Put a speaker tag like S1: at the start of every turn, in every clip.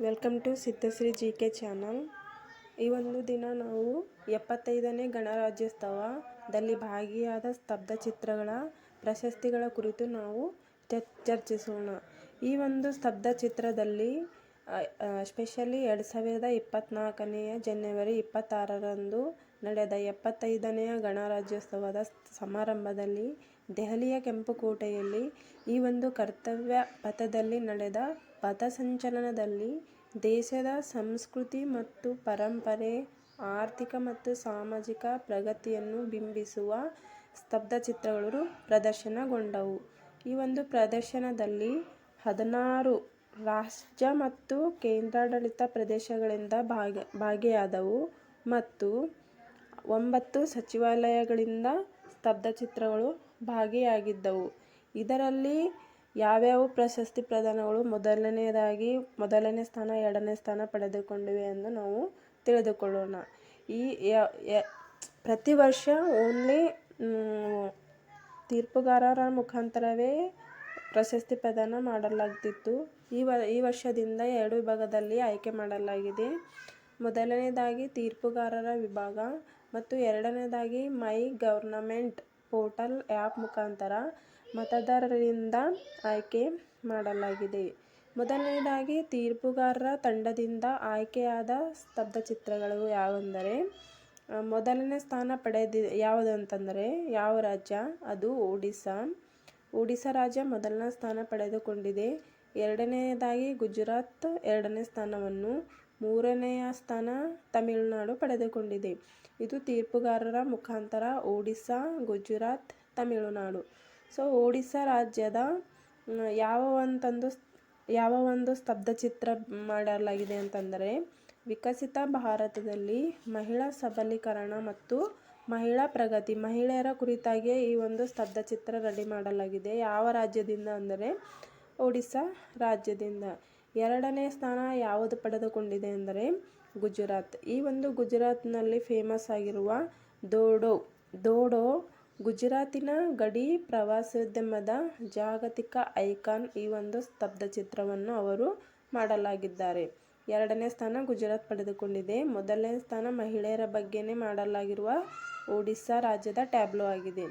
S1: Welcome to Siddhashri G K channel ಈ ಒಂದು ದಿನ ನಾವು ಎಪ್ಪತ್ತೈದನೇ ಗಣರಾಜ್ಯೋತ್ಸವದಲ್ಲಿ ಭಾಗಿಯಾದ ಸ್ತಬ್ಧ ಚಿತ್ರಗಳ ಪ್ರಶಸ್ತಿಗಳ ಕುರಿತು ನಾವು ಚರ್, ಚರ್ಚಿಸೋಣ. ಈ ಒಂದು ಸ್ತಬ್ಧ ಚಿತ್ರದಲ್ಲಿ ಸ್ಪೆಷಲಿ ಎರಡು ಸಾವಿರದ ಇಪ್ಪತ್ತ್ನಾಲ್ಕನೆಯ ಜನವರಿ ಇಪ್ಪತ್ತಾರರಂದು ನಡೆದ ಎಪ್ಪತ್ತೈದನೆಯ ಗಣರಾಜ್ಯೋತ್ಸವದ ಸಮಾರಂಭದಲ್ಲಿ ದೆಹಲಿಯ ಕೆಂಪುಕೋಟೆಯಲ್ಲಿ ಈ ಒಂದು ಕರ್ತವ್ಯ ಪಥದಲ್ಲಿ ನಡೆದ ಪಥಸಂಚಲನದಲ್ಲಿ ದೇಶದ ಸಂಸ್ಕೃತಿ ಮತ್ತು ಪರಂಪರೆ, ಆರ್ಥಿಕ ಮತ್ತು ಸಾಮಾಜಿಕ ಪ್ರಗತಿಯನ್ನು ಬಿಂಬಿಸುವ ಸ್ತಬ್ಧಚಿತ್ರಗಳು ಪ್ರದರ್ಶನಗೊಂಡವು. ಈ ಒಂದು ಪ್ರದರ್ಶನದಲ್ಲಿ ಹದಿನಾರು ರಾಜ್ಯ ಮತ್ತು ಕೇಂದ್ರಾಡಳಿತ ಪ್ರದೇಶಗಳಿಂದ ಭಾಗ, ಭಾಗಿಯಾದವು ಮತ್ತು ಒಂಬತ್ತು ಸಚಿವಾಲಯಗಳಿಂದ ಸ್ತಬ್ಧಚಿತ್ರಗಳು ಭಾಗಿಯಾಗಿದ್ದವು. ಇದರಲ್ಲಿ ಯಾವ್ಯಾವ ಪ್ರಶಸ್ತಿ ಪ್ರದಾನಗಳು ಮೊದಲನೆಯದಾಗಿ ಮೊದಲನೇ ಸ್ಥಾನ, ಎರಡನೇ ಸ್ಥಾನ ಪಡೆದುಕೊಂಡಿವೆ ಎಂದು ನಾವು ತಿಳಿದುಕೊಳ್ಳೋಣ. ಈ ಪ್ರತಿ ವರ್ಷ ಓನ್ಲಿ ತೀರ್ಪುಗಾರರ ಮುಖಾಂತರವೇ ಪ್ರಶಸ್ತಿ ಪ್ರದಾನ ಮಾಡಲಾಗ್ತಿತ್ತು. ಈ ವ, ಈ ವರ್ಷದಿಂದ ಎರಡು ವಿಭಾಗದಲ್ಲಿ ಆಯ್ಕೆ ಮಾಡಲಾಗಿದೆ. ಮೊದಲನೇದಾಗಿ ತೀರ್ಪುಗಾರರ ವಿಭಾಗ ಮತ್ತು ಎರಡನೇದಾಗಿ ಮೈ ಗವರ್ನಮೆಂಟ್ ಪೋರ್ಟಲ್ ಆ್ಯಪ್ ಮುಖಾಂತರ ಮತದಾರರಿಂದ ಆಯ್ಕೆ ಮಾಡಲಾಗಿದೆ. ಮೊದಲನೇದಾಗಿ, ತೀರ್ಪುಗಾರರ ತಂಡದಿಂದ ಆಯ್ಕೆಯಾದ ಸ್ತಬ್ಧಚಿತ್ರಗಳು ಯಾವೆಂದರೆ ಮೊದಲನೇ ಸ್ಥಾನ ಪಡೆದಿ ಯಾವುದು ಅಂತಂದರೆ ಯಾವ ರಾಜ್ಯ? ಅದು ಒಡಿಸ್ಸಾ. ಒಡಿಸ್ಸಾ ರಾಜ್ಯ ಮೊದಲನೇ ಸ್ಥಾನ ಪಡೆದುಕೊಂಡಿದೆ. ಎರಡನೆಯದಾಗಿ ಗುಜರಾತ್ ಎರಡನೇ ಸ್ಥಾನವನ್ನು ಮೂರನೆಯ ಸ್ಥಾನ ತಮಿಳುನಾಡು ಪಡೆದುಕೊಂಡಿದೆ. ಇದು ತೀರ್ಪುಗಾರರ ಮುಖಾಂತರ ಒಡಿಸ್ಸಾ, ಗುಜರಾತ್, ತಮಿಳುನಾಡು. ಸೊ, ಒಡಿಸ್ಸಾ ರಾಜ್ಯದ ಯಾವ ಒಂತಂದು ಯಾವ ಒಂದು ಸ್ತಬ್ಧ ಚಿತ್ರ ಮಾಡಲಾಗಿದೆ ಅಂತಂದರೆ, ವಿಕಸಿತ ಭಾರತದಲ್ಲಿ ಮಹಿಳಾ ಸಬಲೀಕರಣ ಮತ್ತು ಮಹಿಳಾ ಪ್ರಗತಿ, ಮಹಿಳೆಯರ ಕುರಿತಾಗಿ ಈ ಒಂದು ಸ್ತಬ್ಧಚಿತ್ರ ರೆಡಿ ಮಾಡಲಾಗಿದೆ. ಯಾವ ರಾಜ್ಯದಿಂದ ಅಂದರೆ, ಒಡಿಸ್ಸಾ ರಾಜ್ಯದಿಂದ. ಎರಡನೇ ಸ್ಥಾನ ಯಾವುದು ಪಡೆದುಕೊಂಡಿದೆ ಅಂದರೆ ಗುಜರಾತ್. ಈ ಒಂದು ಗುಜರಾತ್ನಲ್ಲಿ ಫೇಮಸ್ ಆಗಿರುವ ದೋಡೋ ದೋಡೋ ಗುಜರಾತಿನ ಗಡಿ ಪ್ರವಾಸೋದ್ಯಮದ ಜಾಗತಿಕ ಐಕಾನ್ ಈ ಒಂದು ಸ್ತಬ್ಧ ಚಿತ್ರವನ್ನು ಅವರು ಮಾಡಲಾಗಿದ್ದಾರೆ. ಎರಡನೇ ಸ್ಥಾನ ಗುಜರಾತ್ ಪಡೆದುಕೊಂಡಿದೆ. ಮೊದಲನೇ ಸ್ಥಾನ ಮಹಿಳೆಯರ ಬಗ್ಗೆನೇ ಮಾಡಲಾಗಿರುವ ಒಡಿಸ್ಸಾ ರಾಜ್ಯದ ಟ್ಯಾಬ್ಲೋ ಆಗಿದೆ.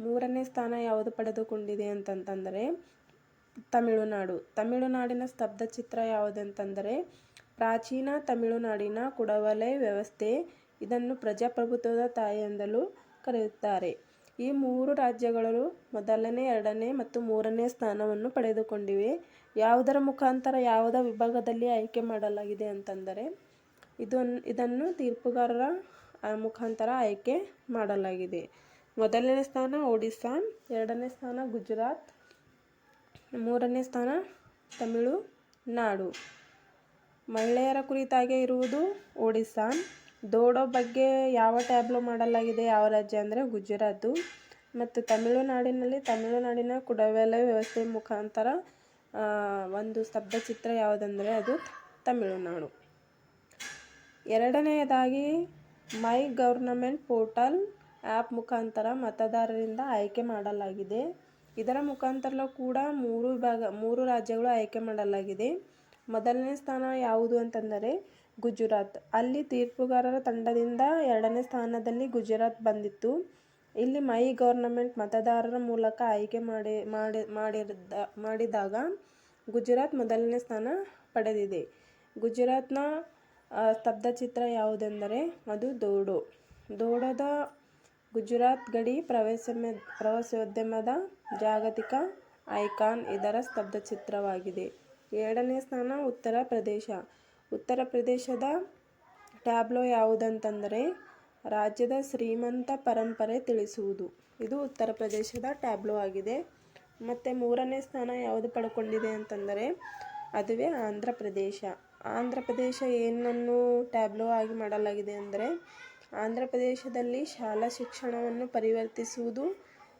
S1: ಮೂರನೇ ಸ್ಥಾನ ಯಾವುದು ಪಡೆದುಕೊಂಡಿದೆ ಅಂತಂತಂದರೆ ತಮಿಳುನಾಡು. ತಮಿಳುನಾಡಿನ ಸ್ತಬ್ಧ ಚಿತ್ರ ಯಾವುದಂತಂದರೆ, ಪ್ರಾಚೀನ ತಮಿಳುನಾಡಿನ ಕುಡವಲೆ ವ್ಯವಸ್ಥೆ ಇದನ್ನು ಪ್ರಜಾಪ್ರಭುತ್ವದ ತಾಯಿ ಎಂದಲೂ ಕರೆಯುತ್ತಾರೆ. ಈ ಮೂರು ರಾಜ್ಯಗಳು ಮೊದಲನೇ, ಎರಡನೇ ಮತ್ತು ಮೂರನೇ ಸ್ಥಾನವನ್ನು ಪಡೆದುಕೊಂಡಿವೆ. ಯಾವುದರ ಮುಖಾಂತರ ಯಾವುದ ವಿಭಾಗದಲ್ಲಿ ಆಯ್ಕೆ ಮಾಡಲಾಗಿದೆ ಅಂತಂದರೆ ಇದನ್ನು ಇದನ್ನು ತೀರ್ಪುಗಾರರ ಮುಖಾಂತರ ಆಯ್ಕೆ ಮಾಡಲಾಗಿದೆ. ಮೊದಲನೇ ಸ್ಥಾನ ಒಡಿಸ್ಸಾ, ಎರಡನೇ ಸ್ಥಾನ ಗುಜರಾತ್ ಮೂರನೇ ಸ್ಥಾನ ತಮಿಳುನಾಡು ಮಹಿಳೆಯರ ಕುರಿತಾಗಿ ಇರುವುದು ಒಡಿಸ್ಸಾ. ದೋಡೋ ಬಗ್ಗೆ ಯಾವ ಟ್ಯಾಬ್ಲೋ ಮಾಡಲಾಗಿದೆ, ಯಾವ ರಾಜ್ಯ ಅಂದರೆ ಗುಜರಾತು. ಮತ್ತು ತಮಿಳುನಾಡಿನಲ್ಲಿ, ತಮಿಳುನಾಡಿನ ಕುಡವೆಲೆ ವ್ಯವಸ್ಥೆ ಮುಖಾಂತರ ಒಂದು ಸ್ತಬ್ಧಚಿತ್ರ ಯಾವುದಂದರೆ ಅದು ತಮಿಳುನಾಡು. ಎರಡನೆಯದಾಗಿ, ಮೈ ಗವರ್ನಮೆಂಟ್ ಪೋರ್ಟಲ್ ಆ್ಯಪ್ ಮುಖಾಂತರ ಮತದಾರರಿಂದ ಆಯ್ಕೆ ಮಾಡಲಾಗಿದೆ. ಇದರ ಮುಖಾಂತರ ಕೂಡ ಮೂರು ವಿಭಾಗ, ಮೂರು ರಾಜ್ಯಗಳು ಆಯ್ಕೆ ಮಾಡಲಾಗಿದೆ. ಮೊದಲನೇ ಸ್ಥಾನ ಯಾವುದು ಅಂತಂದರೆ ಗುಜರಾತ್. ಅಲ್ಲಿ ತೀರ್ಪುಗಾರರ ತಂಡದಿಂದ ಎರಡನೇ ಸ್ಥಾನದಲ್ಲಿ ಗುಜರಾತ್ ಬಂದಿತ್ತು. ಇಲ್ಲಿ ಮೈ ಗವರ್ನಮೆಂಟ್ ಮತದಾರರ ಮೂಲಕ ಆಯ್ಕೆ ಮಾಡಿ ಮಾಡಿ ಮಾಡಿದ ಮಾಡಿದಾಗ ಗುಜರಾತ್ ಮೊದಲನೇ ಸ್ಥಾನ ಪಡೆದಿದೆ. ಗುಜರಾತ್ನ ಸ್ತಬ್ಧಚಿತ್ರ ಯಾವುದೆಂದರೆ ಅದು ದೋಡೋ. ದೋಡೋದ ಗುಜರಾತ್ ಗಡಿ ಪ್ರವಾಸೋದ್ಯಮ ಪ್ರವಾಸೋದ್ಯಮದ ಜಾಗತಿಕ ಐಕಾನ್ ಇದರ ಸ್ತಬ್ಧಚಿತ್ರವಾಗಿದೆ ಎರಡನೇ ಸ್ಥಾನ ಉತ್ತರ ಪ್ರದೇಶ. ಉತ್ತರ ಪ್ರದೇಶದ ಟ್ಯಾಬ್ಲೋ ಯಾವುದಂತಂದರೆ ರಾಜ್ಯದ ಶ್ರೀಮಂತ ಪರಂಪರೆ ತಿಳಿಸುವುದು. ಇದು ಉತ್ತರ ಪ್ರದೇಶದ ಟ್ಯಾಬ್ಲೋ ಆಗಿದೆ. ಮತ್ತು ಮೂರನೇ ಸ್ಥಾನ ಯಾವುದು ಪಡ್ಕೊಂಡಿದೆ ಅಂತಂದರೆ ಅದುವೇ ಆಂಧ್ರ ಪ್ರದೇಶ. ಆಂಧ್ರ ಪ್ರದೇಶ ಏನನ್ನು ಟ್ಯಾಬ್ಲೋ ಆಗಿ ಮಾಡಲಾಗಿದೆ ಅಂದರೆ ಆಂಧ್ರ ಪ್ರದೇಶದಲ್ಲಿ ಶಾಲಾ ಶಿಕ್ಷಣವನ್ನು ಪರಿವರ್ತಿಸುವುದು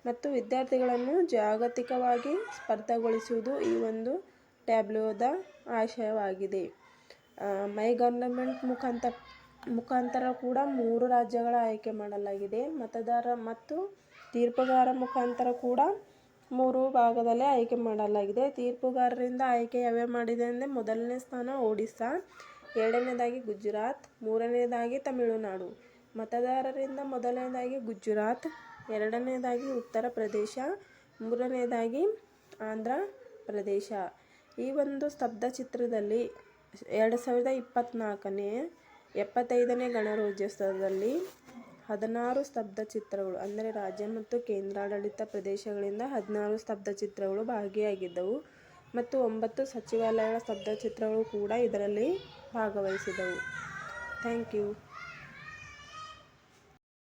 S1: ಮತ್ತು ವಿದ್ಯಾರ್ಥಿಗಳನ್ನು ಜಾಗತಿಕವಾಗಿ ಸ್ಪರ್ಧಗೊಳಿಸುವುದು ಈ ಒಂದು ಟ್ಯಾಬ್ಲೋದ ಆಶಯವಾಗಿದೆ. ಮೈ ಗವರ್ನಮೆಂಟ್ ಮುಖಾಂತರ ಮುಖಾಂತರ ಕೂಡ ಮೂರು ರಾಜ್ಯಗಳ ಆಯ್ಕೆ ಮಾಡಲಾಗಿದೆ. ಮತದಾರ ಮತ್ತು ತೀರ್ಪುಗಾರ ಮುಖಾಂತರ ಕೂಡ ಮೂರು ಭಾಗದಲ್ಲಿ ಆಯ್ಕೆ ಮಾಡಲಾಗಿದೆ. ತೀರ್ಪುಗಾರರಿಂದ ಆಯ್ಕೆ ಯಾವ್ಯಾವ ಮಾಡಿದೆ ಅಂದರೆ ಮೊದಲನೇ ಸ್ಥಾನ ಒಡಿಸ್ಸಾ, ಎರಡನೇದಾಗಿ ಗುಜರಾತ್, ಮೂರನೇದಾಗಿ ತಮಿಳುನಾಡು. ಮತದಾರರಿಂದ ಮೊದಲನೇದಾಗಿ ಗುಜರಾತ್, ಎರಡನೇದಾಗಿ ಉತ್ತರ ಪ್ರದೇಶ, ಮೂರನೇದಾಗಿ ಆಂಧ್ರ ಪ್ರದೇಶ. ಈ ಒಂದು ಸ್ತಬ್ಧ ಚಿತ್ರದಲ್ಲಿ ಎರಡು ಸಾವಿರದ ಇಪ್ಪತ್ತ್ನಾಲ್ಕನೇ ಎಪ್ಪತ್ತೈದನೇ ಗಣರಾಜ್ಯೋತ್ಸವದಲ್ಲಿ ಹದಿನಾರು ಸ್ತಬ್ಧ ಚಿತ್ರಗಳು, ಅಂದರೆ ರಾಜ್ಯ ಮತ್ತು ಕೇಂದ್ರಾಡಳಿತ ಪ್ರದೇಶಗಳಿಂದ ಹದಿನಾರು ಸ್ತಬ್ಧ ಚಿತ್ರಗಳು ಭಾಗಿಯಾಗಿದ್ದವು. ಮತ್ತು ಒಂಬತ್ತು ಸಚಿವಾಲಯಗಳ ಸ್ತಬ್ಧ ಚಿತ್ರಗಳು ಕೂಡ ಇದರಲ್ಲಿ ಭಾಗವಹಿಸಿದವು ಥ್ಯಾಂಕ್ ಯು.